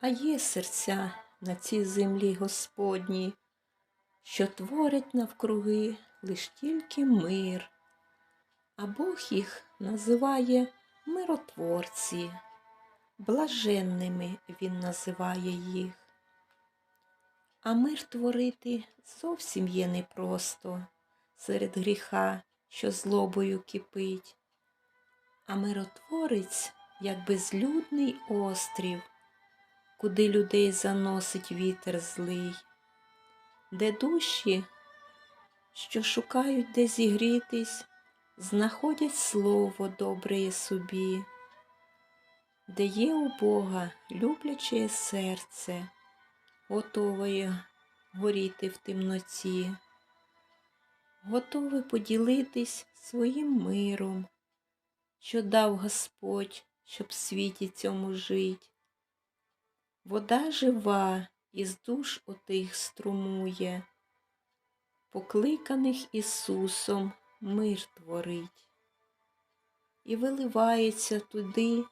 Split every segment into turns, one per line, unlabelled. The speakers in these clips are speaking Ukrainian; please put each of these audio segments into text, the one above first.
А є серця на цій землі Господній, що творять навкруги лиш тільки мир, а Бог їх називає миротворці, блаженними Він називає їх. А мир творити зовсім є непросто серед гріха, що злобою кипить. А миротворець, як безлюдний острів, куди людей заносить вітер злий, де душі, що шукають де зігрітись, знаходять слово добре собі, де є у Бога любляче серце, готове горіти в темноті, готове поділитись своїм миром, що дав Господь, щоб в світі цьому жить. Вода жива із душ отих струмує, покликаних Ісусом мир творить, і виливається туди,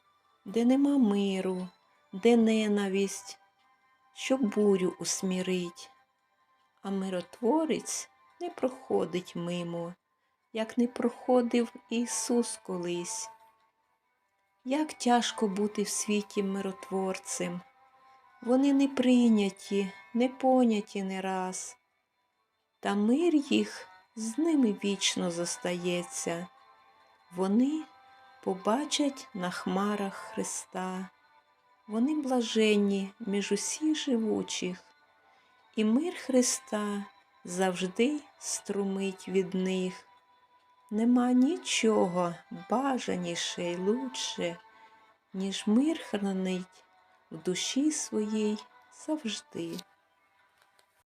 де нема миру, де ненависть, що бурю усмірить, а миротворець не проходить мимо, як не проходив Ісус колись. Як тяжко бути в світі миротворцем. Вони не прийняті, не поняті не раз, та мир їх з ними вічно зостається. Вони побачать на хмарах Христа, вони блаженні між усіх живучих, і мир Христа завжди струмить від них. Нема нічого бажаніше й лучше, ніж мир хранить в душі своїй завжди.